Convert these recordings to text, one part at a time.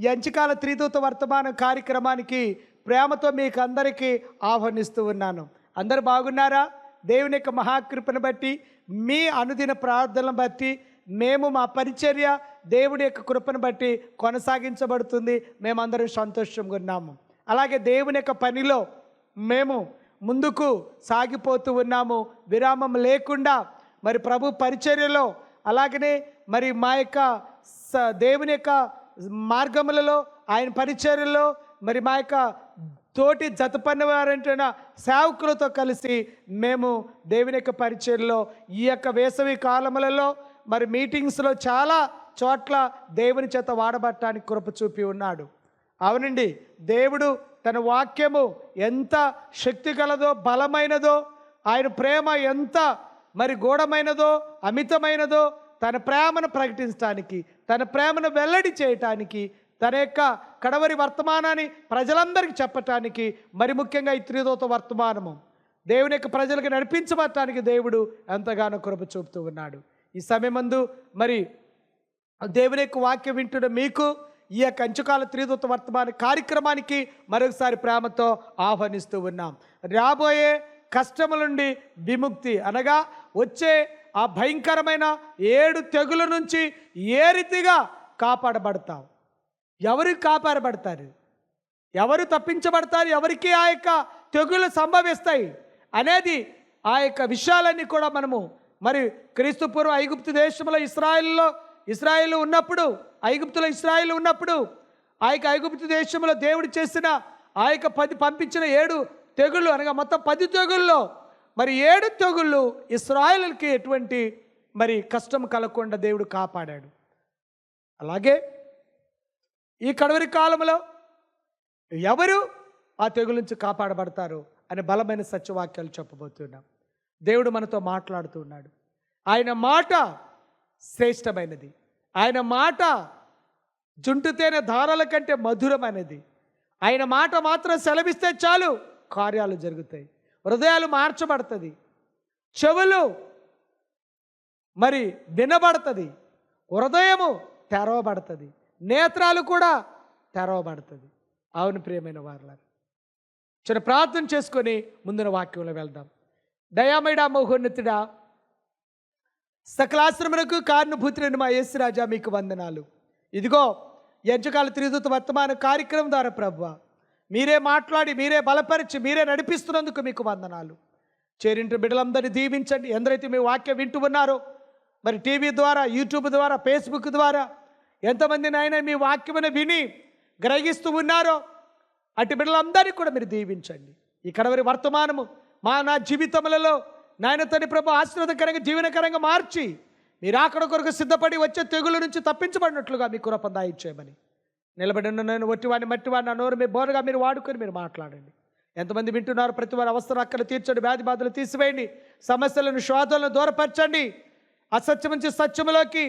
ఎంచకాల త్రిదూత వర్తమాన కార్యక్రమానికి ప్రేమతో మీకు అందరికీ ఆహ్వానిస్తూ ఉన్నాను. అందరు బాగున్నారా? దేవుని యొక్క మహాకృపను బట్టి మీ అనుదిన ప్రార్థనలను బట్టి మేము మా పరిచర్య దేవుడి యొక్క కృపను బట్టి కొనసాగించబడుతుంది. మేమందరం సంతోషంగా ఉన్నాము. అలాగే దేవుని యొక్క పనిలో మేము ముందుకు సాగిపోతూ ఉన్నాము. విరామం లేకుండా మరి ప్రభు పరిచర్యలో అలాగనే మరి మా యొక్క స- దేవుని యొక్క మార్గములలో ఆయన పరిచర్యలో మరి మా యొక్క తోటి జత పనివారంటున్న సేవకులతో కలిసి మేము దేవుని యొక్క పరిచర్యలో ఈ యొక్క వేసవి కాలములలో మరి మీటింగ్స్లో చాలా చోట్ల దేవుని చేత వాడబట్టడానికి కృప చూపి ఉన్నాడు. అవునండి దేవుడు తన వాక్యము ఎంత శక్తి కలదో బలమైనదో ఆయన ప్రేమ ఎంత మరి గూఢమైనదో అమితమైనదో తన ప్రేమను ప్రకటించడానికి తన ప్రేమను వెల్లడి చేయటానికి తన యొక్క కడవరి వర్తమానాన్ని ప్రజలందరికీ చెప్పటానికి మరి ముఖ్యంగా ఈ త్రిదోత వర్తమానము. దేవుని యొక్క ప్రజలకు నడిపించబడటానికి దేవుడు ఎంతగానో కృప చూపుతూ ఉన్నాడు. ఈ సమయమందు మరి దేవుని యొక్క వాక్యం వింటున్న మీకు ఈ యొక్క అంచుకాల త్రిదూత వర్తమాన కార్యక్రమానికి మరొకసారి ప్రేమతో ఆహ్వానిస్తూ ఉన్నాం. రాబోయే కష్టముల నుండి విముక్తి అనగా వచ్చే ఆ భయంకరమైన ఏడు తెగుల నుంచి ఏ రీతిగా కాపాడబడతాం ఎవరు కాపాడబడతారు? ఎవరు తప్పించబడతారు? ఎవరికి ఆ యొక్క తెగులు సంభవిస్తాయి? అనేది ఆ యొక్క విషయాలన్నీ కూడా మనము మరి క్రీస్తు పూర్వ ఐగుప్తు దేశంలో ఇస్రాయిల్లో ఇస్రాయిల్ ఉన్నప్పుడు ఐగుప్తులో ఇస్రాయిల్ ఉన్నప్పుడు ఆ యొక్క ఐగుప్తు దేశంలో దేవుడు చేసిన ఆ యొక్క పది పంపించిన ఏడు తెగుళ్ళు అనగా మొత్తం పది తెగుల్లో మరి ఏడు తెగుళ్ళు ఇస్రాయిల్కి ఎటువంటి మరి కష్టం కలగకుండా దేవుడు కాపాడాడు. అలాగే ఈ కడవరి కాలంలో ఎవరు ఆ తెగుల నుంచి కాపాడబడతారు అనే బలమైన సత్యవాక్యాలు చెప్పబోతున్నాం. దేవుడు మనతో మాట్లాడుతున్నాడు ఆయన మాట శ్రేష్టమైనది. ఆయన మాట జుంటు తేనె ధారల కంటే మధురమైనది. ఆయన మాట మాత్రం సెలవిస్తే చాలు కార్యాలు జరుగుతాయి. హృదయాలు మార్చబడుతుంది. చెవులు మరి వినబడుతుంది. హృదయము తెరవబడుతుంది. నేత్రాలు కూడా తెరవబడుతుంది. అవును ప్రియమైన వారులారు. చిన్న ప్రార్థన చేసుకొని ముందున వాక్యంలో వెళ్దాం. దయామయుడా మోహోన్నతుడా సకలాశ్రమునకు కారణభూతులైన మా యేసు రాజా మీకు వందనాలు. ఇదిగో ఎంచకాల త్రిదూత వర్తమాన కార్యక్రమం ద్వారా ప్రభువ మీరే మాట్లాడి మీరే బలపరిచి మీరే నడిపిస్తున్నందుకు మీకు వందనాలు. చేరింటి బిడ్డలందరినీ దీవించండి. ఎందరైతే మీ వాక్యం వింటూ ఉన్నారో మరి టీవీ ద్వారా యూట్యూబ్ ద్వారా ఫేస్బుక్ ద్వారా ఎంతమంది నాయన మీ వాక్యమును విని గ్రహిస్తూ ఉన్నారో అటు బిడ్డలందరినీ కూడా మీరు దీవించండి. ఈ కడవరి వర్తమానము మా నా జీవితములలో నాయన తని ప్రభు ఆశీర్వదకరంగా జీవనకరంగా మార్చి మీరు అక్కడ కొరకు సిద్ధపడి వచ్చే తెగుల నుంచి తప్పించబడినట్లుగా మీ కృప దాయిచ్చేయమని నిలబడి ఉన్న నేను ఒట్టివాడిని మట్టివాడిని నా నోరు మీ బోరుగా మీరు వాడుకొని మీరు మాట్లాడండి. ఎంతమంది వింటున్నారు ప్రతి వారి అవసరం అక్కడ తీర్చండి వ్యాధి బాధలు తీసివేయండి సమస్యలను శోధనలను దూరపరచండి అసత్యం నుంచి సత్యములోకి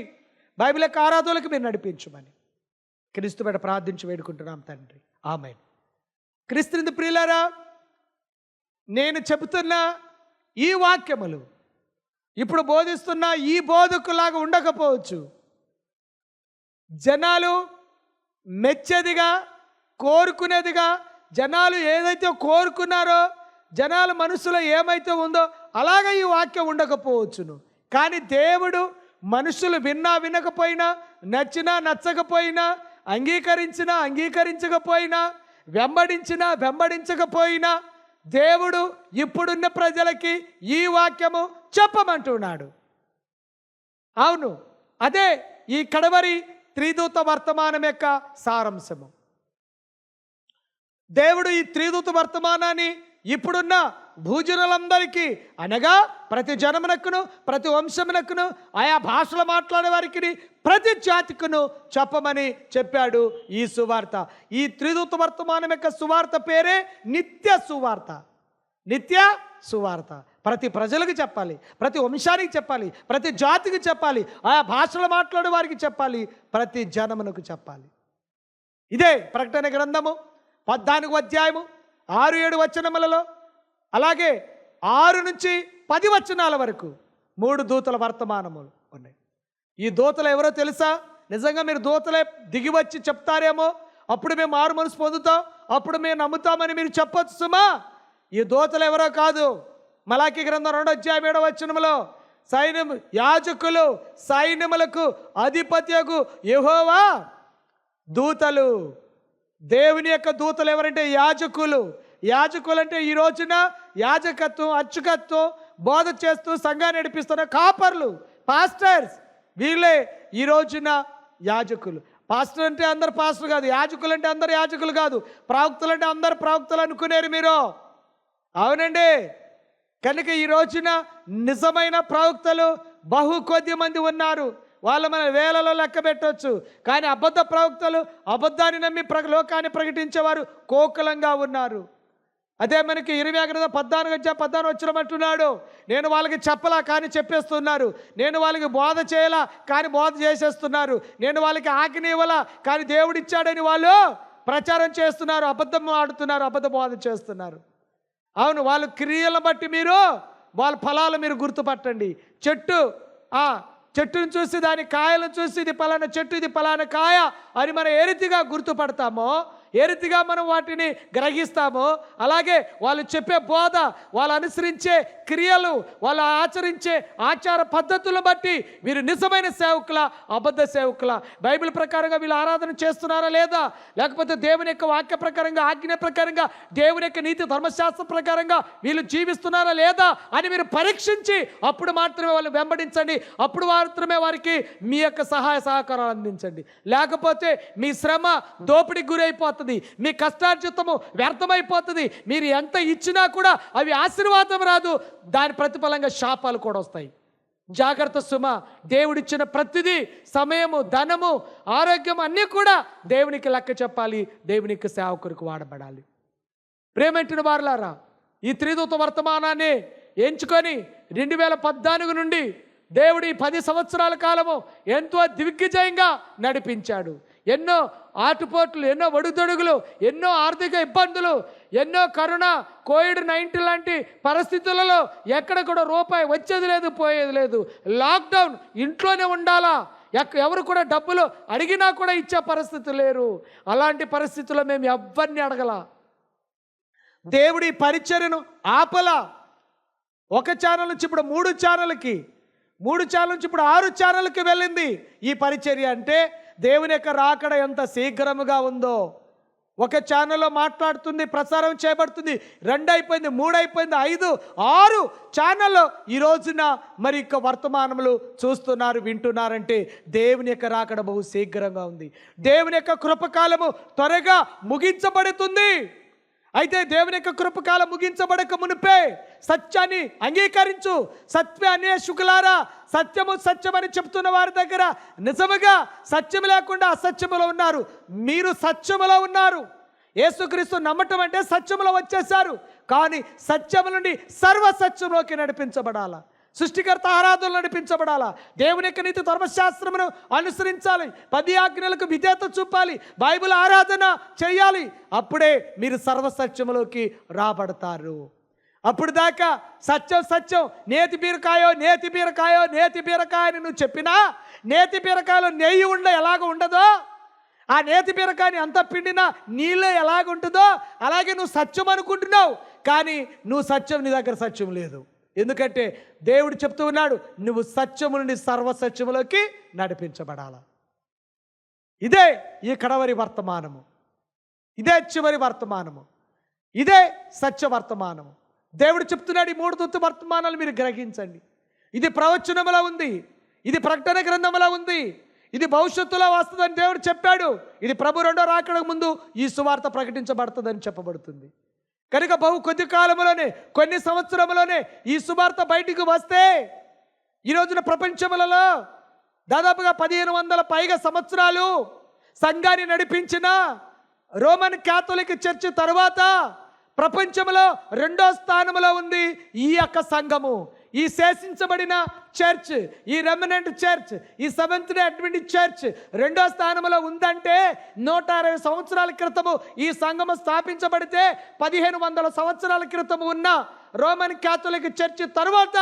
బైబిల్ యొక్క ఆరాధనలకు మీరు నడిపించమని. క్రీస్తు బిడ్డ ప్రార్థించి వేడుకుంటున్నాం తండ్రి. ఆమె క్రీస్తునిందు ప్రియులారా నేను చెబుతున్న ఈ వాక్యములు ఇప్పుడు బోధిస్తున్న ఈ బోధకులాగా ఉండకపోవచ్చు. జనాలు మెచ్చేదిగా కోరుకునేదిగా జనాలు ఏదైతే కోరుకున్నారో జనాల మనసులో ఏమైతే ఉందో అలాగే ఈ వాక్యం ఉండకపోవచ్చును. కానీ దేవుడు మనుషులు విన్నా వినకపోయినా నచ్చినా నచ్చకపోయినా అంగీకరించినా అంగీకరించకపోయినా వెంబడించినా వెంబడించకపోయినా దేవుడు ఇప్పుడున్న ప్రజలకి ఈ వాక్యము చెప్పమంటున్నాడు. అవును. అదే ఈ కడవరి త్రిదూత వర్తమానం యొక్క సారాంశము. దేవుడు ఈ త్రిదూత వర్తమానాన్ని ఇప్పుడున్న భూజనులందరికీ అనగా ప్రతి జనమునకును ప్రతి వంశమునకును ఆయా భాషలు మాట్లాడే వారికి ప్రతి జాతికును చెప్పమని చెప్పాడు ఈ సువార్త. ఈ త్రిదూత వర్తమానం యొక్క సువార్త పేరే నిత్య సువార్త. నిత్య సువార్త. ప్రతి ప్రజలకు చెప్పాలి ప్రతి వంశానికి చెప్పాలి ప్రతి జాతికి చెప్పాలి ఆ భాషలు మాట్లాడే వారికి చెప్పాలి ప్రతి జనమునకు చెప్పాలి. ఇదే ప్రకటన గ్రంథము పద్నాలుగు అధ్యాయము ఆరు ఏడు వచనములలో అలాగే ఆరు నుంచి పది వచనాల వరకు మూడు దూతల వర్తమానములు ఉన్నాయి. ఈ దూతలు ఎవరో తెలుసా? నిజంగా మీరు దూతలే దిగి వచ్చి చెప్తారేమో? అప్పుడు మేము ఆరు మనసు పొందుతాం అప్పుడు మేము నమ్ముతామని మీరు చెప్పొచ్చు సుమా? ఈ దూతలు ఎవరో కాదు. మలాకి గ్రంథం రెండో అధ్యాయం ఏడవ వచ్చినములో సైన్యం యాజకులు సైన్యములకు అధిపత్యకు యహోవా దూతలు. దేవుని యొక్క దూతలు ఎవరంటే యాజకులు. యాజకులు అంటే ఈ రోజున యాజకత్వం అర్చకత్వం బోధ చేస్తూ సంఘాన్ని నడిపిస్తున్న కాపర్లు పాస్టర్స్. వీళ్ళే ఈ రోజున యాజకులు. పాస్టర్ అంటే అందరు పాస్టర్ కాదు యాజకులు అంటే అందరు యాజకులు కాదు. ప్రవక్తలు అంటే అందరు ప్రవక్తలు అనుకునేరు మీరు. అవునండి. కనుక ఈ రోజున నిజమైన ప్రవక్తలు బహు కొద్ది మంది ఉన్నారు. వాళ్ళు మన వేలలో లెక్క పెట్టవచ్చు కానీ అబద్ధ ప్రవక్తలు అబద్ధాన్ని నమ్మి ప్ర లోకాన్ని ప్రకటించేవారు కోకులంగా ఉన్నారు. అదే మనకి ఇరవై గ్రంథం పద్నాలుగు వచ్చా పద్నాలుగు వచ్చినమంటున్నాడు నేను వాళ్ళకి చెప్పలా కానీ చెప్పేస్తున్నారు. నేను వాళ్ళకి బోధ చేయలా కానీ బోధ చేసేస్తున్నారు. నేను వాళ్ళకి ఆజ్ఞ ఇవ్వలా కానీ దేవుడిచ్చాడని వాళ్ళు ప్రచారం చేస్తున్నారు. అబద్ధం ఆడుతున్నారు అబద్ధ బోధ చేస్తున్నారు. అవును వాళ్ళ క్రియలను బట్టి మీరు వాళ్ళ ఫలాలు మీరు గుర్తుపట్టండి. చెట్టు ఆ చెట్టును చూసి దాని కాయలను చూసి ఇది పలానా చెట్టు ఇది పలానా కాయ అని మనం ఏ రీతిగా గుర్తుపడతామో ఏ రీతిగా మనం వాటిని గ్రహిస్తామో అలాగే వాళ్ళు చెప్పే బోధ వాళ్ళు అనుసరించే క్రియలు వాళ్ళు ఆచరించే ఆచార పద్ధతులను బట్టి వీరు నిజమైన సేవకుల అబద్ధ సేవకుల బైబిల్ ప్రకారంగా వీళ్ళు ఆరాధన చేస్తున్నారా లేదా? లేకపోతే దేవుని యొక్క వాక్య ప్రకారంగా ఆజ్ఞ ప్రకారంగా దేవుని యొక్క నీతి ధర్మశాస్త్ర ప్రకారంగా వీళ్ళు జీవిస్తున్నారా లేదా అని మీరు పరీక్షించి అప్పుడు మాత్రమే వాళ్ళు వెంబడించండి. అప్పుడు మాత్రమే వారికి మీ యొక్క సహాయ సహకారాలు అందించండి. లేకపోతే మీ శ్రమ దోపిడికి గురైపోతుంది మీ కష్టార్జితము వ్యర్థమైపోతుంది. మీరు ఎంత ఇచ్చినా కూడా అవి ఆశీర్వాదం రాదు. దాని ప్రతిఫలంగా శాపాలు కూడా వస్తాయి. జాగ్రత్త సుమ దేవుడిచ్చిన ప్రతిదీ సమయము ధనము ఆరోగ్యం అన్నీ కూడా దేవునికి లెక్క చెప్పాలి. దేవునికి సేవకురికి వాడబడాలి. ప్రేమెంటిన వారులారా ఈ త్రిదూత వర్తమానాన్ని ఎంచుకొని రెండు వేల పద్నాలుగు నుండి దేవుడి పది సంవత్సరాల కాలము ఎంతో దిగ్విజయంగా నడిపించాడు. ఎన్నో ఆటుపోట్లు ఎన్నో ఒడుదొడుగులు ఎన్నో ఆర్థిక ఇబ్బందులు ఎన్నో కరోనా కోవిడ్ నైన్టీన్ లాంటి పరిస్థితులలో ఎక్కడ కూడా రూపాయి వచ్చేది లేదు పోయేది లేదు. లాక్డౌన్ ఇంట్లోనే ఉండాలా? ఎక్క ఎవరు కూడా డబ్బులు అడిగినా కూడా ఇచ్చే పరిస్థితి లేరు. అలాంటి పరిస్థితుల్లో మేము ఎవరిని అడగల. దేవుడి పరిచర్యను ఆపల. ఒక ఛానల్ నుంచి ఇప్పుడు మూడు ఛానల్కి మూడు ఛానల్ నుంచి ఇప్పుడు ఆరు ఛానల్కి వెళ్ళింది ఈ పరిచర్య అంటే దేవుని యొక్క రాకడ ఎంత శీఘ్రముగా ఉందో. ఒక ఛానల్లో మాట్లాడుతుంది ప్రసారం చేయబడుతుంది రెండు అయిపోయింది మూడు అయిపోయింది ఐదు ఆరు ఛానల్లో ఈ రోజున మరి ఇక వర్తమానములు చూస్తున్నారు వింటున్నారంటే దేవుని యొక్క రాకడ బహు శీఘ్రంగా ఉంది. దేవుని యొక్క కృపకాలము త్వరగా ముగించబడుతుంది. అయితే దేవుని యొక్క కృపకాలం ముగించబడక మునిపే సత్యాన్ని అంగీకరించు. సత్య అన్వేషకులారా సత్యము సత్యమని చెప్తున్న వారి దగ్గర నిజముగా సత్యం లేకుండా అసత్యములో ఉన్నారు. మీరు సత్యములో ఉన్నారు. యేసుక్రీస్తు నమ్మటం అంటే సత్యములో వచ్చేశారు. కానీ సత్యము నుండి సర్వ సత్యంలోకి నడిపించబడాల. సృష్టికర్త ఆరాధనలు నడిపించబడాలా? దేవుని యొక్క నీతి ధర్మశాస్త్రమును అనుసరించాలి. పది ఆజ్ఞలకు విధేత చూపాలి. బైబిల్ ఆరాధన చేయాలి. అప్పుడే మీరు సర్వసత్యములోకి రాబడతారు. అప్పుడు దాకా సత్యం సత్యం. నేతి బీరకాయో నేతి బీరకాయో నేతి బీరకాయ అని నువ్వు చెప్పినా నేతి బీరకాయలో నెయ్యి ఉండ ఎలాగ ఉండదో ఆ నేతి బీరకాయని అంత పిండినా నీళ్ళే ఎలాగ ఉంటుందో అలాగే నువ్వు సత్యం అనుకుంటున్నావు. కానీ నువ్వు సత్యం నీ దగ్గర సత్యం లేదు. ఎందుకంటే దేవుడు చెప్తూ ఉన్నాడు నువ్వు సత్యముని సర్వసత్యములోకి నడిపించబడాల? ఇదే ఈ కడవరి వర్తమానము. ఇదే చివరి వర్తమానము. ఇదే సత్య వర్తమానము. దేవుడు చెప్తున్నాడు ఈ మూడు తుత్తు వర్తమానాలు మీరు గ్రహించండి. ఇది ప్రవచనములా ఉంది ఇది ప్రకటన గ్రంథములా ఉంది ఇది భవిష్యత్తులో వస్తుందని దేవుడు చెప్పాడు. ఇది ప్రభు రెండో రాకడం ముందు ఈ సువార్త ప్రకటించబడుతుందని చెప్పబడుతుంది. కనుక బహు కొద్ది కాలంలోనే కొన్ని సంవత్సరంలోనే ఈ సువార్త బయటికి వస్తే ఈ రోజున ప్రపంచములలో దాదాపుగా పదిహేను వందల పైగా సంవత్సరాలు సంఘాన్ని నడిపించిన రోమన్ క్యాథలిక్ చర్చ్ తరువాత ప్రపంచంలో రెండో స్థానంలో ఉంది ఈ యొక్క సంఘము. ఈ శేషించబడిన చర్చ్ ఈ రెమినెంట్ చర్చ్ ఈ సెవెంత్ డే అడ్వెంటిస్ట్ చర్చ్ రెండో స్థానంలో ఉందంటే నూట అరవై సంవత్సరాల క్రితము ఈ సంఘము స్థాపించబడితే పదిహేను వందల సంవత్సరాల క్రితము ఉన్న రోమన్ క్యాథలిక్ చర్చ్ తరువాత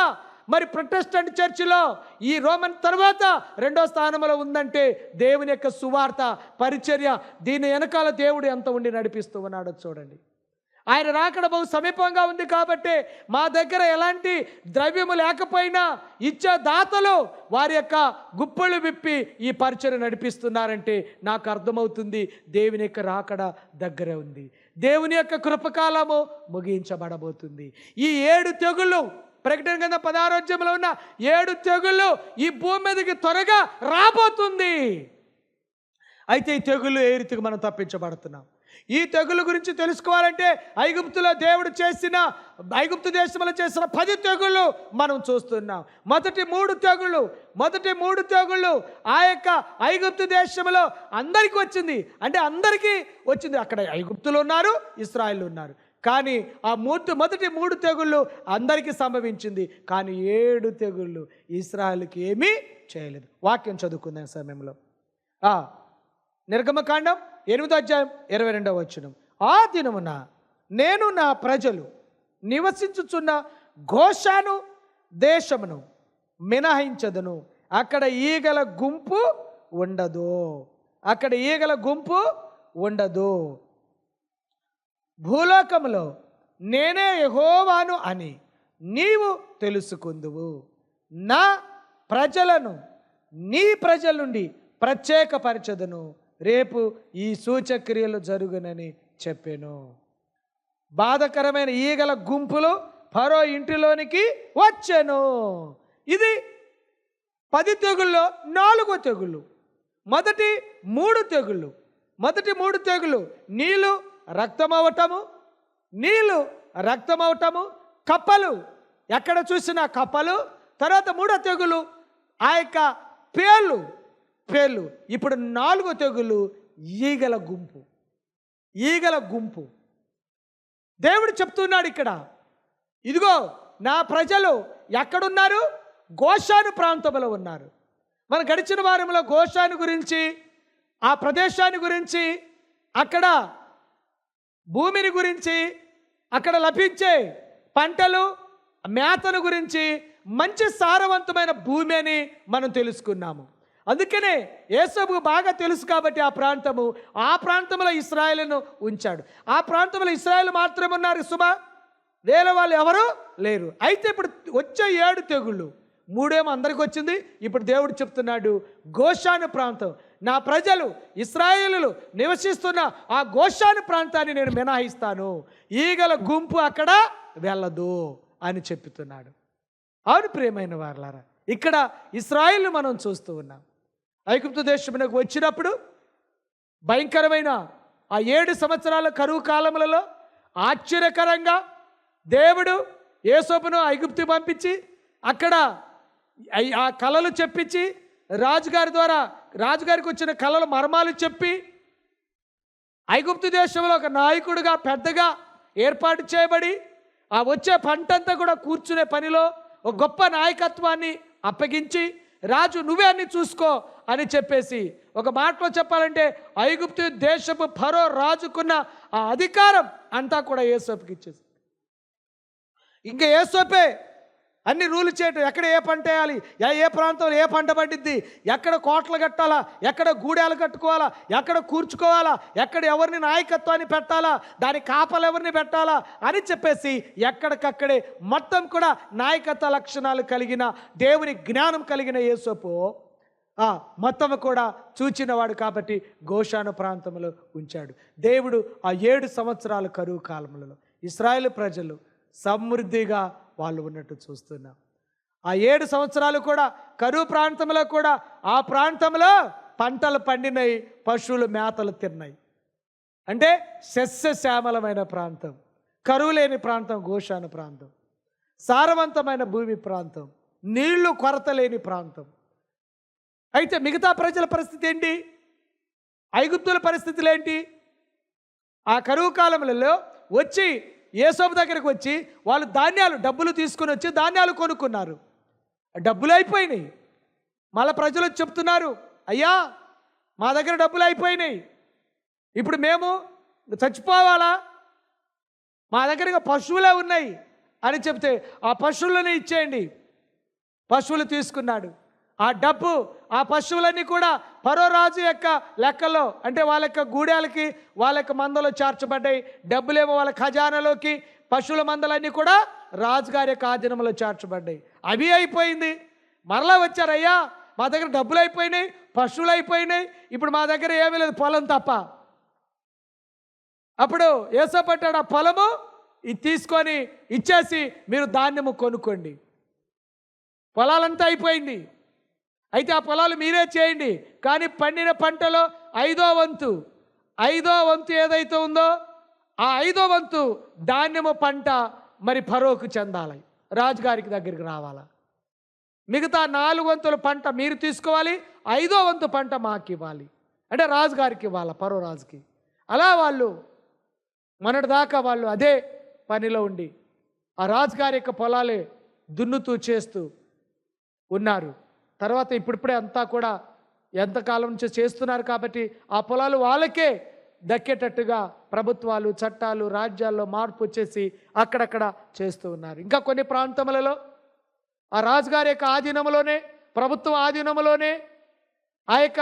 మరి ప్రొటెస్టెంట్ చర్చిలో ఈ రోమన్ తర్వాత రెండో స్థానంలో ఉందంటే దేవుని యొక్క సువార్త పరిచర్య దీని వెనకాల దేవుడు ఎంత ఉండి నడిపిస్తూ ఉన్నాడో చూడండి. ఆయన రాకడ బహు సమీపంగా ఉంది కాబట్టి మా దగ్గర ఎలాంటి ద్రవ్యము లేకపోయినా ఇచ్చే దాతలు వారి యొక్క గుప్పలు విప్పి ఈ పరిచయం నడిపిస్తున్నారంటే నాకు అర్థమవుతుంది దేవుని యొక్క రాకడ దగ్గర ఉంది. దేవుని యొక్క కృపకాలము ముగించబడబోతుంది. ఈ ఏడు తెగుళ్ళు ప్రకటన కింద పదారోజ్యంలో ఉన్న ఏడు తెగుళ్ళు ఈ భూమి మీదకి త్వరగా రాబోతుంది. అయితే ఈ తెగుళ్ళు ఏ రీతికి మనం తప్పించబడుతున్నాం? ఈ తెగులు గురించి తెలుసుకోవాలంటే ఐగుప్తులో దేవుడు చేసిన ఐగుప్తు దేశంలో చేసిన పది తెగుళ్ళు మనం చూస్తున్నాం. మొదటి మూడు తెగుళ్ళు మొదటి మూడు తెగుళ్ళు ఆ యొక్క ఐగుప్తు దేశంలో అందరికీ వచ్చింది. అంటే అందరికీ వచ్చింది. అక్కడ ఐగుప్తులు ఉన్నారు ఇస్రాయిల్ ఉన్నారు. కానీ ఆ మూర్తి మొదటి మూడు తెగుళ్ళు అందరికీ సంభవించింది. కానీ ఏడు తెగుళ్ళు ఇస్రాయల్కి ఏమీ చేయలేదు. వాక్యం చదువుకుందాం సమయంలో. నిర్గమకాండం ఎనిమిదో అధ్యాయం ఇరవై రెండవ వచనం. ఆ దినమున నేను నా ప్రజలు నివసించుచున్న ఘోషాను దేశమును మినహాయించదును. అక్కడ ఈగల గుంపు ఉండదు. అక్కడ ఈగల గుంపు ఉండదు. భూలోకములో నేనే యహోవాను అని నీవు తెలుసుకుందువు. నా ప్రజలను నీ ప్రజల నుండి ప్రత్యేకపరచదును. రేపు ఈ సూచక్రియలు జరుగునని చెప్పాను. బాధకరమైన ఈగల గుంపులు ఫరో ఇంటిలోనికి వచ్చాను. ఇది పది తెగుల్లో నాలుగో తెగుళ్ళు మొదటి మూడు తెగుళ్ళు మొదటి మూడు తెగులు నీళ్ళు రక్తమవటము నీళ్ళు రక్తమవటము కప్పలు ఎక్కడ చూసినా కప్పలు తర్వాత మూడో తెగులు ఆ యొక్క పేర్లు పేర్లు. ఇప్పుడు నాలుగో తెగులు ఈగల గుంపు. ఈగల గుంపు. దేవుడు చెప్తున్నాడు ఇక్కడ. ఇదిగో నా ప్రజలు ఎక్కడున్నారు? గోషాను ప్రాంతంలో ఉన్నారు. మనం గడిచిన వారంలో గోషాను గురించి ఆ ప్రదేశాన్ని గురించి అక్కడ భూమిని గురించి అక్కడ లభించే పంటలు మేతను గురించి మంచి సారవంతమైన భూమి అని మనం తెలుసుకున్నాము. అందుకనే ఏసబుకు బాగా తెలుసు కాబట్టి ఆ ప్రాంతము ఆ ప్రాంతంలో ఇస్రాయేల్ను ఉంచాడు. ఆ ప్రాంతంలో ఇస్రాయల్ మాత్రమే ఉన్నారు సుమా? వేరే వాళ్ళు ఎవరు? లేరు. అయితే ఇప్పుడు వచ్చే ఏడు తెగుళ్ళు మూడేమో అందరికి వచ్చింది. ఇప్పుడు దేవుడు చెప్తున్నాడు గోషాను ప్రాంతం. నా ప్రజలు ఇస్రాయేలు నివసిస్తున్న ఆ గోషాను ప్రాంతాన్ని నేను మినహాయిస్తాను. ఈగల గుంపు అక్కడ వెళ్ళదు అని చెప్తున్నాడు. అవును ప్రియమైన వారలారా ఇక్కడ ఇస్రాయిల్ మనం చూస్తూ ఉన్నాం. ఐగుప్తు దేశమునకు వచ్చినప్పుడు భయంకరమైన ఆ ఏడు సంవత్సరాల కరువు కాలములలో ఆశ్చర్యకరంగా దేవుడు ఏసోపును ఐగుప్తు పంపించి అక్కడ ఆ కళలు చెప్పించి రాజుగారి ద్వారా రాజుగారికి వచ్చిన కళలు మర్మాలు చెప్పి ఐగుప్తు దేశంలో ఒక నాయకుడిగా పెద్దగా ఏర్పాటు చేయబడి ఆ వచ్చే పంటంతా కూడా కూర్చునే పనిలో ఒక గొప్ప నాయకత్వాన్ని అప్పగించి రాజు నువ్వే అన్ని చూసుకో అని చెప్పేసి ఒక మాటలో చెప్పాలంటే ఐగుప్తు దేశపు ఫరో రాజుకున్న ఆ అధికారం అంతా కూడా ఏసోపుకి ఇచ్చేసి ఇంకా ఏసోపే అన్ని రూలు చేయటం ఎక్కడ ఏ పంట వేయాలి ఏ- ఏ ప్రాంతంలో ఏ పంట పండిద్ది ఎక్కడ కోటలు కట్టాలా ఎక్కడ గూడాలు కట్టుకోవాలా ఎక్కడ కూర్చుకోవాలా ఎక్కడ ఎవరిని నాయకత్వాన్ని పెట్టాలా దాని కాపలు ఎవరిని పెట్టాలా అని చెప్పేసి ఎక్కడికక్కడే మొత్తం కూడా నాయకత్వ లక్షణాలు కలిగిన దేవుని జ్ఞానం కలిగిన ఏసోపు ఆ, మొత్తం కూడా చూచినవాడు కాబట్టి గోషాను ప్రాంతంలో ఉంచాడు. దేవుడు ఆ ఏడు సంవత్సరాల కరువు కాలంలో ఇస్రాయేల్ ప్రజలు సమృద్ధిగా వాళ్ళు ఉన్నట్టు చూస్తున్నాం. ఆ ఏడు సంవత్సరాలు కూడా కరువు ప్రాంతంలో కూడా ఆ ప్రాంతంలో పంటలు పండినాయి పశువులు మేతలు తిన్నాయి. అంటే సస్యశ్యామలమైన ప్రాంతం. కరువు లేని ప్రాంతం గోషాను ప్రాంతం. సారవంతమైన భూమి ప్రాంతం. నీళ్ళు కొరత లేని ప్రాంతం. అయితే మిగతా ప్రజల పరిస్థితి ఏంటి? ఐగుప్తుల పరిస్థితులు ఏంటి? ఆ కరువు కాలంలో వచ్చి ఏసోపు దగ్గరకు వచ్చి వాళ్ళు ధాన్యాలు డబ్బులు తీసుకుని వచ్చి ధాన్యాలు కొనుక్కున్నారు. డబ్బులు అయిపోయినాయి. మళ్ళీ ప్రజలు చెప్తున్నారు అయ్యా మా దగ్గర డబ్బులు అయిపోయినాయి. ఇప్పుడు మేము చచ్చిపోవాలా? మా దగ్గర ఇంకా పశువులే ఉన్నాయి. అని చెప్తే ఆ పశువులను ఇచ్చేయండి. పశువులు తీసుకున్నాడు. ఆ డబ్బు ఆ పశువులన్నీ కూడా పరోరాజు యొక్క లెక్కలో అంటే వాళ్ళ యొక్క గూడాలకి వాళ్ళ యొక్క మందలో చేర్చబడ్డాయి. డబ్బులేమో వాళ్ళ ఖజానాలోకి పశువుల మందలన్నీ కూడా రాజుగారి యొక్క ఆధీనంలో చేర్చబడ్డాయి. అవి అయిపోయింది. మరలా వచ్చారయ్యా మా దగ్గర డబ్బులు అయిపోయినాయి పశువులు అయిపోయినాయి ఇప్పుడు మా దగ్గర ఏమీ లేదు పొలం తప్ప. అప్పుడు ఏసపట్టాడు ఆ పొలము ఇది తీసుకొని ఇచ్చేసి మీరు ధాన్యము కొనుక్కోండి. పొలాలంతా అయిపోయింది. అయితే ఆ పొలాలు మీరే చేయండి. కానీ పండిన పంటలో ఐదో వంతు ఐదో వంతు ఏదైతే ఉందో ఆ ఐదో వంతు ధాన్యము పంట మరి ఫరోకు చెందాలి. రాజుగారికి దగ్గరికి రావాలా? మిగతా నాలుగు వంతుల పంట మీరు తీసుకోవాలి ఐదో వంతు పంట మాకు ఇవ్వాలి అంటే రాజుగారికి ఇవ్వాలి పరో రాజుకి? అలా వాళ్ళు మొన్నటిదాకా వాళ్ళు అదే పనిలో ఉండి ఆ రాజుగారి యొక్క పొలాలే దున్నుతూ చేస్తూ ఉన్నారు. తర్వాత ఇప్పుడిప్పుడే అంతా కూడా ఎంతకాలం నుంచి చేస్తున్నారు కాబట్టి ఆ పొలాలు వాళ్ళకే దక్కేటట్టుగా ప్రభుత్వాలు చట్టాలు రాజ్యాల్లో మార్పు వచ్చేసి అక్కడక్కడ చేస్తూ ఉన్నారు. ఇంకా కొన్ని ప్రాంతములలో ఆ రాజుగారి యొక్క ఆధీనంలోనే ప్రభుత్వం ఆధీనంలోనే ఆ యొక్క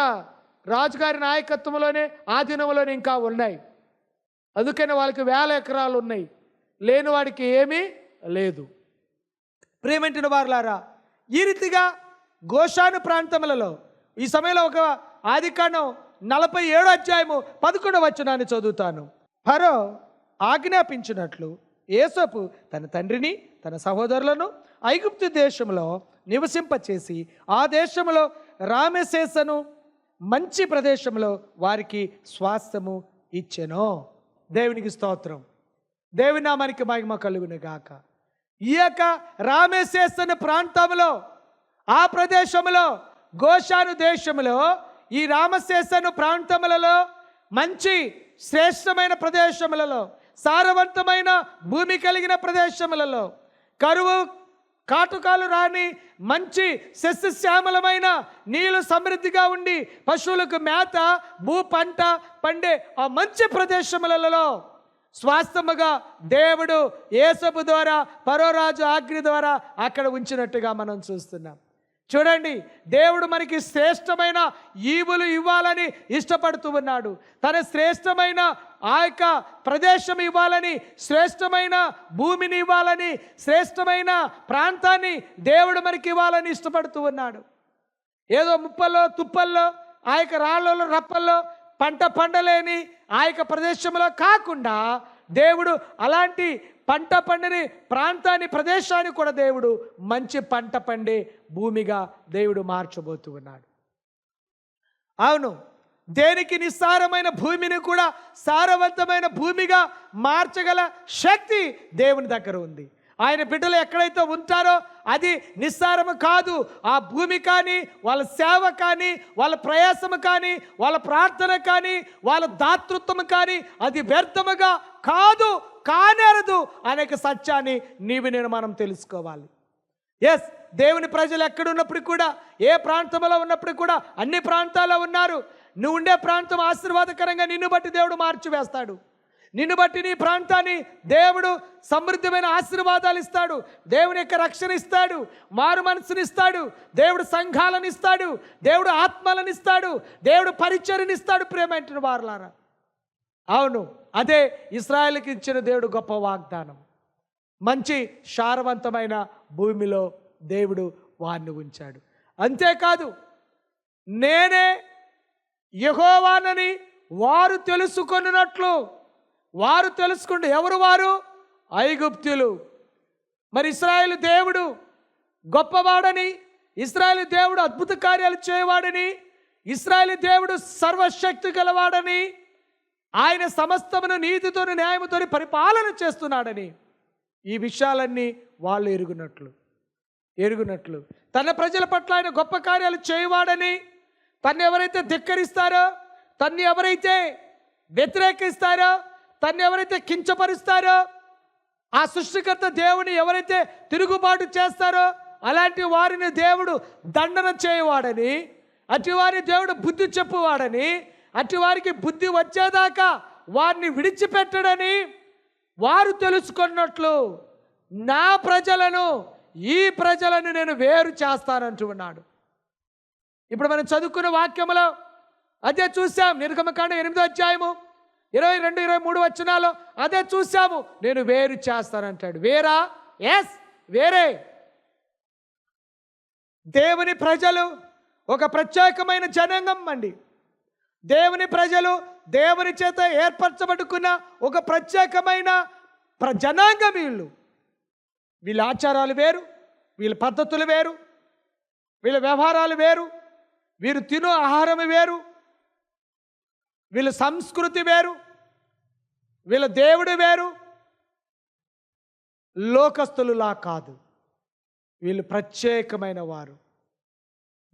రాజుగారి నాయకత్వంలోనే ఆధీనంలోనే ఇంకా ఉన్నాయి. అందుకని వాళ్ళకి వేల ఎకరాలు ఉన్నాయి. లేని వాడికి ఏమీ లేదు. ప్రేమంటిన వారులారా ఈ రీతిగా గోషాను ప్రాంతములలో. ఈ సమయంలో ఒక ఆదికాండం నలభై ఏడో అధ్యాయము పదకొండవ వచనాన్ని చదువుతాను. ఫరో ఆజ్ఞాపించినట్లు ఏసపు తన తండ్రిని తన సహోదరులను ఐగుప్తు దేశంలో నివసింపచేసి ఆ దేశంలో రామశేషను మంచి ప్రదేశంలో వారికి స్వాస్థము ఇచ్చెను. దేవునికి స్తోత్రం. దేవునామానికి మహిమ కలుగును గాక. ఈ యొక్క రామేశేస్తన ప్రాంతంలో ఆ ప్రదేశంలో గోషాను దేశంలో ఈ రామశేషను ప్రాంతములలో మంచి శ్రేష్టమైన ప్రదేశములలో సారవంతమైన భూమి కలిగిన ప్రదేశములలో కరువు కాటుకాలు రాని మంచి సస్యశ్యామలమైన నీళ్ళు సమృద్ధిగా ఉండి పశువులకు మేత భూ పంట పండే ఆ మంచి ప్రదేశములలో స్వాస్థముగా దేవుడు ఏసపు ద్వారా పరోరాజు ఆజ్ఞ ద్వారా అక్కడ ఉంచినట్టుగా మనం చూస్తున్నాం. చూడండి దేవుడు మనకి శ్రేష్టమైన ఈవులు ఇవ్వాలని ఇష్టపడుతూ ఉన్నాడు. తన శ్రేష్టమైన ఆ యొక్క ప్రదేశం ఇవ్వాలని శ్రేష్టమైన భూమిని ఇవ్వాలని శ్రేష్టమైన ప్రాంతాన్ని దేవుడు మనకి ఇవ్వాలని ఇష్టపడుతూ ఉన్నాడు. ఏదో ముప్పల్లో తుప్పల్లో ఆ యొక్క రాళ్ళలో రప్పల్లో పంట పండలేని ఆ యొక్క ప్రదేశంలో కాకుండా దేవుడు అలాంటి పంట పండిని ప్రాంతాన్ని ప్రదేశాన్ని కూడా దేవుడు మంచి పంట పండే భూమిగా దేవుడు మార్చబోతూ ఉన్నాడు. అవును దేనికి నిస్సారమైన భూమిని కూడా సారవంతమైన భూమిగా మార్చగల శక్తి దేవుని దగ్గర ఉంది. ఆయన బిడ్డలు ఎక్కడైతే ఉంటారో అది నిస్సారము కాదు. ఆ భూమి కానీ వాళ్ళ సేవ కానీ వాళ్ళ ప్రయాసము కానీ వాళ్ళ ప్రార్థన కానీ వాళ్ళ దాతృత్వము కానీ అది వ్యర్థముగా కాదు. కానేరదు అనేక సత్యాన్ని నీవు నేను మనం తెలుసుకోవాలి. ఎస్ దేవుని ప్రజలు ఎక్కడున్నప్పుడు కూడా ఏ ప్రాంతంలో ఉన్నప్పుడు కూడా అన్ని ప్రాంతాల్లో ఉన్నారు. నువ్వు ఉండే ప్రాంతం ఆశీర్వాదకరంగా నిన్ను బట్టి దేవుడు మార్చివేస్తాడు. నిన్ను బట్టి నీ ప్రాంతాన్ని దేవుడు సమృద్ధమైన ఆశీర్వాదాలు ఇస్తాడు. దేవుని యొక్క రక్షణ ఇస్తాడు. మారు మనసుని ఇస్తాడు. దేవుడు సంఘాలను ఇస్తాడు. దేవుడు ఆత్మలను ఇస్తాడు. దేవుడు పరిచర్ని ఇస్తాడు ప్రేమంటున్న వారులారా. అవును అదే ఇస్రాయల్కి ఇచ్చిన దేవుడు గొప్ప వాగ్దానం. మంచి సారవంతమైన భూమిలో దేవుడు వారిని ఉంచాడు. అంతేకాదు నేనే యహోవానని వారు తెలుసుకొనినట్లు వారు తెలుసుకుంటే ఎవరు వారు? ఐగుప్తులు. మరి ఇస్రాయేల్ దేవుడు గొప్పవాడని ఇస్రాయేల్ దేవుడు అద్భుత కార్యాలు చేయవాడని ఇస్రాయేల్ దేవుడు సర్వశక్తి గలవాడని ఆయన సమస్తమును నీతితోని న్యాయముతోని పరిపాలన చేస్తున్నాడని ఈ విషయాలన్నీ వాళ్ళు ఎరుగునట్లు ఎరుగునట్లు. తన ప్రజల పట్ల ఆయన గొప్ప కార్యాలు చేయవాడని తను ఎవరైతే ధిక్కరిస్తారో తన్ని ఎవరైతే వ్యతిరేకిస్తారో తన్ని ఎవరైతే కించపరుస్తారో ఆ సృష్టికర్త దేవుని ఎవరైతే తిరుగుబాటు చేస్తారో అలాంటి వారిని దేవుడు దండన చేయవాడని అటు వారి దేవుడు బుద్ధి చెప్పువాడని అటు వారికి బుద్ధి వచ్చేదాకా వారిని విడిచిపెట్టడని వారు తెలుసుకున్నట్లు నా ప్రజలను ఈ ప్రజలను నేను వేరు చేస్తానంటూ ఉన్నాడు. ఇప్పుడు మనం చదువుకున్న వాక్యములో అదే చూసాం నిర్గమకాండ ఎనిమిదో అధ్యాయము ఇరవై రెండు ఇరవై మూడు వచ్చినాలో అదే చూసాము నేను వేరు చేస్తానంటాడు. వేరా? ఎస్ వేరే. దేవుని ప్రజలు ఒక ప్రత్యేకమైన జనాంగం అండి. దేవుని ప్రజలు దేవుని చేత ఏర్పరచబడుకున్న ఒక ప్రత్యేకమైన ప్ర జనాంగం వీళ్ళు. వీళ్ళ ఆచారాలు వేరు వీళ్ళ పద్ధతులు వేరు వీళ్ళ వ్యవహారాలు వేరు వీరు తిను ఆహారం వేరు వీళ్ళ సంస్కృతి వేరు వీళ్ళ దేవుడు వేరు. లోకస్తులులా కాదు. వీళ్ళు ప్రత్యేకమైన వారు.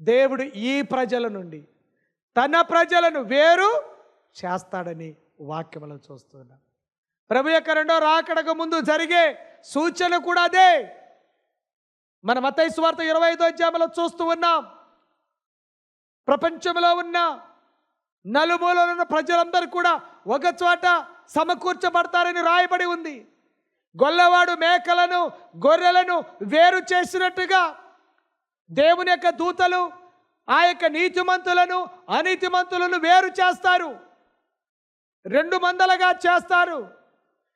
దేవుడు ఈ ప్రజల నుండి తన ప్రజలను వేరు చేస్తాడని వాక్యములను చూస్తున్నాం. ప్రభు యొక్క రెండో రాకడకు ముందు జరిగే సూచన కూడా అదే. మన మతై స్వార్థ ఇరవై ఐదో అధ్యాయంలో చూస్తూ ఉన్నాం. ప్రపంచంలో ఉన్న నలుమూలలో ఉన్న ప్రజలందరూ కూడా ఒక చోట సమకూర్చబడతారని రాయబడి ఉంది. గొల్లవాడు మేకలను గొర్రెలను వేరు చేసినట్టుగా దేవుని యొక్క దూతలు ఆ యొక్క నీతిమంతులను అనీతిమంతులను వేరు చేస్తారు. రెండు మందలుగా చేస్తారు.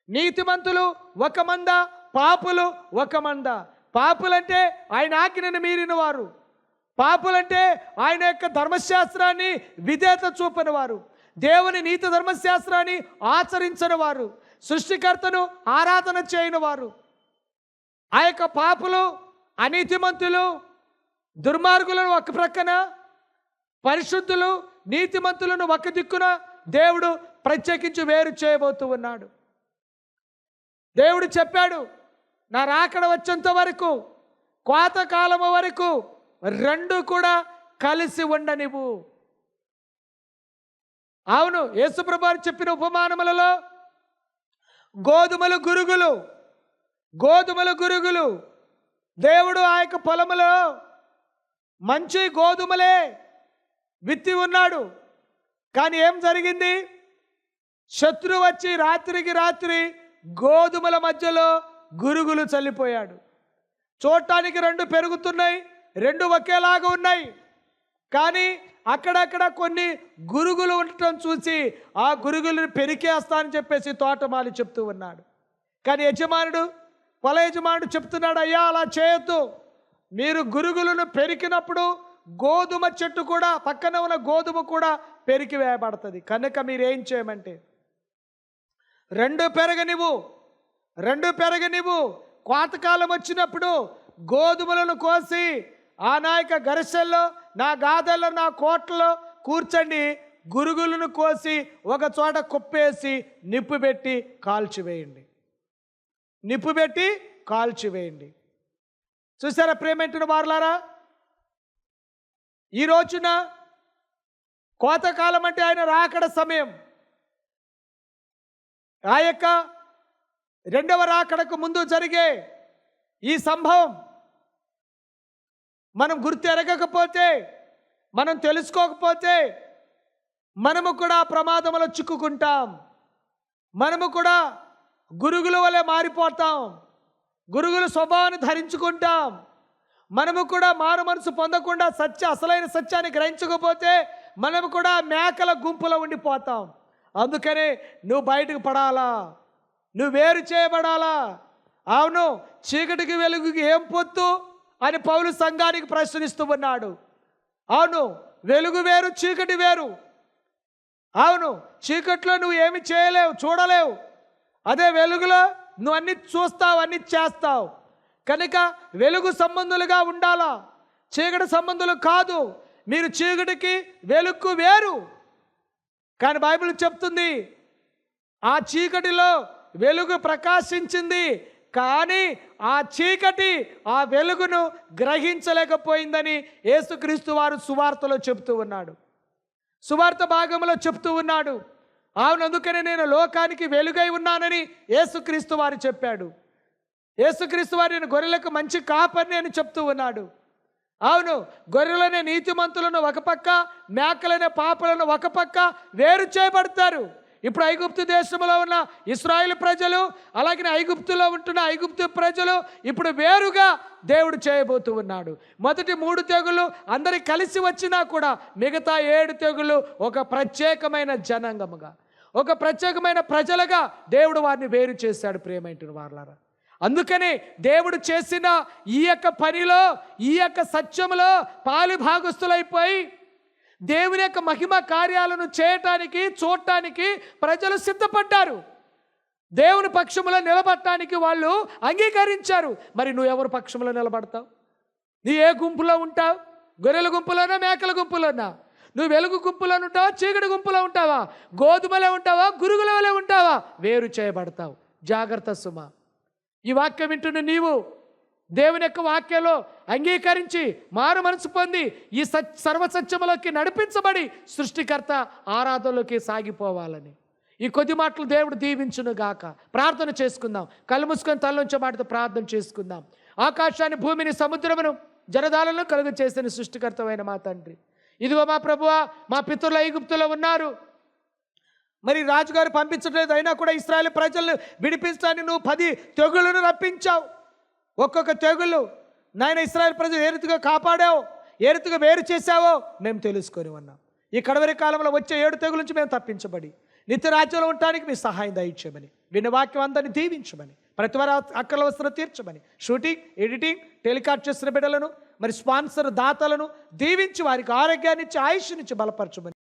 నీతిమంతులు ఒక మంద పాపులు ఒక మంద. పాపులంటే ఆయన ఆజ్ఞను మీరిన వారు పాపులంటే ఆయన యొక్క ధర్మశాస్త్రాన్ని విధేత చూపని వారు దేవుని నీతి ధర్మశాస్త్రాన్ని ఆచరించని వారు సృష్టికర్తను ఆరాధన చేయని వారు ఆ యొక్క పాపులు అనీతిమంతులు దుర్మార్గులను ఒక ప్రక్కన పరిశుద్ధులు నీతిమంతులను ఒక దిక్కున దేవుడు ప్రత్యేకించి వేరు చేయబోతూ ఉన్నాడు. దేవుడు చెప్పాడు నా రాకడ వచ్చేంత వరకు కోత కాలము వరకు రెండు కూడా కలిసి ఉండనివు అవును యేసుప్రభారు చెప్పిన ఉపమానములలో గోధుమలు గురుగులు గోధుమలు గురుగులు దేవుడు ఆ యొక్క పొలములో మంచి గోధుమలే విత్తి ఉన్నాడు. కానీ ఏం జరిగింది? శత్రువు వచ్చి రాత్రికి రాత్రి గోధుమల మధ్యలో గురుగులు చల్లిపోయాడు. చూడటానికి రెండు పెరుగుతున్నాయి రెండు ఒకేలాగా ఉన్నాయి. కానీ అక్కడక్కడ కొన్ని గురుగులు ఉండటం చూసి ఆ గురుగులను పెరికేస్తానని చెప్పేసి తోటమాలి చెప్తూ ఉన్నాడు. కానీ యజమానుడు పొల యజమానుడు చెప్తున్నాడు అయ్యా అలా చేయొద్దు. మీరు గురుగులను పెరికినప్పుడు గోధుమ చెట్టు కూడా పక్కన ఉన్న గోధుమ కూడా పెరికి వేయబడుతుంది. కనుక మీరేం చేయమంటే రెండు పెరగనివ్వు రెండు పెరగనివ్వు. కోతకాలం వచ్చినప్పుడు గోధుమలను కోసి ఆ నాయక గరిసెల్లో నా గాదల్లో నా కోట్లలో కూర్చండి. గురుగులను కోసి ఒక చోట కుప్పేసి నిప్పు పెట్టి కాల్చివేయండి. నిప్పు పెట్టి కాల్చివేయండి. చూసారా ప్రేమేంటిన వారులారా? ఈ రోజున కోతకాలం అంటే ఆయన రాకడ సమయం. ఆ యొక్క రెండవ రాకడకు ముందు జరిగే ఈ సంభవం మనం గుర్తెరగకపోతే మనం తెలుసుకోకపోతే మనము కూడా ప్రమాదంలో చిక్కుకుంటాం. మనము కూడా గురుగుల వలె మారిపోతాం. గురుగుల స్వభావాన్ని ధరించుకుంటాం. మనము కూడా మారు మనసు పొందకుండా సత్య అసలైన సత్యాన్ని గ్రహించకపోతే మనము కూడా మేకల గుంపులో ఉండిపోతాం. అందుకనే నువ్వు బయటకు పడాలా? నువ్వు వేరు చేయబడాలా? అవును చీకటికి వెలుగుకి ఏం పొత్తు అని పౌలు సంఘానికి ప్రశ్నిస్తూ ఉన్నాడు. అవును వెలుగు వేరు చీకటి వేరు. అవును చీకట్లో నువ్వు ఏమి చేయలేవు చూడలేవు. అదే వెలుగులో నువ్వు అన్ని చూస్తావు అన్ని చేస్తావు. కనుక వెలుగు సంబంధులుగా ఉండాలా? చీకటి సంబంధులు కాదు. మీరు చీకటికి వెలుగు వేరు. కానీ బైబిల్ చెప్తుంది ఆ చీకటిలో వెలుగు ప్రకాశించింది కానీ ఆ చీకటి ఆ వెలుగును గ్రహించలేకపోయిందని యేసుక్రీస్తు వారు సువార్తలో చెబుతూ ఉన్నాడు. సువార్త భాగంలో చెప్తూ ఉన్నాడు. అవును నేను లోకానికి వెలుగై ఉన్నానని యేసుక్రీస్తు వారు చెప్పాడు. యేసుక్రీస్తు వారు నేను గొర్రెలకు మంచి కాపర్ని అని చెప్తూ ఉన్నాడు. అవును గొర్రెలనే నీతిమంతులను ఒక పక్క మేకలనే పాపలను ఒక పక్క వేరు చేయబడతారు. ఇప్పుడు ఐగుప్తు దేశంలో ఉన్న ఇస్రాయేల్ ప్రజలు అలాగే ఐగుప్తులో ఉంటున్న ఐగుప్తు ప్రజలు ఇప్పుడు వేరుగా దేవుడు చేయబోతూ ఉన్నాడు. మొదటి మూడు తెగులు అందరి కలిసి వచ్చినా కూడా మిగతా ఏడు తెగులు ఒక ప్రత్యేకమైన జనాంగముగా. ఒక ప్రత్యేకమైన ప్రజలుగా దేవుడు వారిని వేరు చేశాడు ప్రేమైంటున్న వారులారా. అందుకని దేవుడు చేసిన ఈ యొక్క పనిలో ఈ యొక్క సత్యములో పాలు భాగస్థులైపోయి దేవుని యొక్క మహిమ కార్యాలను చేయటానికి చూడటానికి ప్రజలు సిద్ధపడ్డారు. దేవుని పక్షములో నిలబడటానికి వాళ్ళు అంగీకరించారు. మరి నువ్వు ఎవరి పక్షంలో నిలబడతావు? నీ ఏ గుంపులో ఉంటావు? గొర్రెల గుంపులోనా మేకల గుంపులోనా? నువ్వు వెలుగు గుంపులో ఉంటావా? చీకటి గుంపులో ఉంటావా? గోధుమలో ఉంటావా? గురుగుల వలె ఉంటావా? వేరు చేయబడతావు. జాగ్రత్త సుమ. ఈ వాక్యం వింటున్న నీవు దేవుని యొక్క వాక్యంలో అంగీకరించి మారు మనసు పొంది ఈ సత్ సర్వసత్యములోకి నడిపించబడి సృష్టికర్త ఆరాధనలోకి సాగిపోవాలని. ఈ కొద్ది మాటలు దేవుడు దీవించును గాక. ప్రార్థన చేసుకుందాం. కళ్ళు మూసుకొని తల్లుంచే మాటతో ప్రార్థన చేసుకుందాం. ఆకాశాన్ని భూమిని సముద్రమును జనదాలను కలుగు చేసిన సృష్టికర్తమైన మా తండ్రి. ఇదిగో మా ప్రభువా మా పితరుల ఐగుప్తులో ఉన్నారు. మరి రాజుగారు పంపించట్లేదు అయినా కూడా ఇస్రాయల్ ప్రజలను విడిపించడానికి నువ్వు పది తెగులను రప్పించావు. ఒక్కొక్క తెగులు నాయన ఇస్రాయల్ ప్రజలు ఏ రీతిగా కాపాడావు ఏ రీతిగా వేరు చేశావో మేము తెలుసుకొని ఉన్నాం. ఈ కడవరి కాలంలో వచ్చే ఏడు తెగుల నుంచి మేము తప్పించబడి నిత్య రాజ్యంలో ఉండటానికి మీ సహాయం దయచేయమని విన్న వాక్యం అందరినీ దీవించమని ప్రతి వారి అక్కల వస్తున్న తీర్చమని షూటింగ్ ఎడిటింగ్ టెలికాస్ట్ చేసిన బిడ్డలను మరి స్పాన్సర్ దాతలను దీవించి వారికి ఆరోగ్యాన్ని ఇచ్చి ఆయుష్నిచ్చి బలపరచమని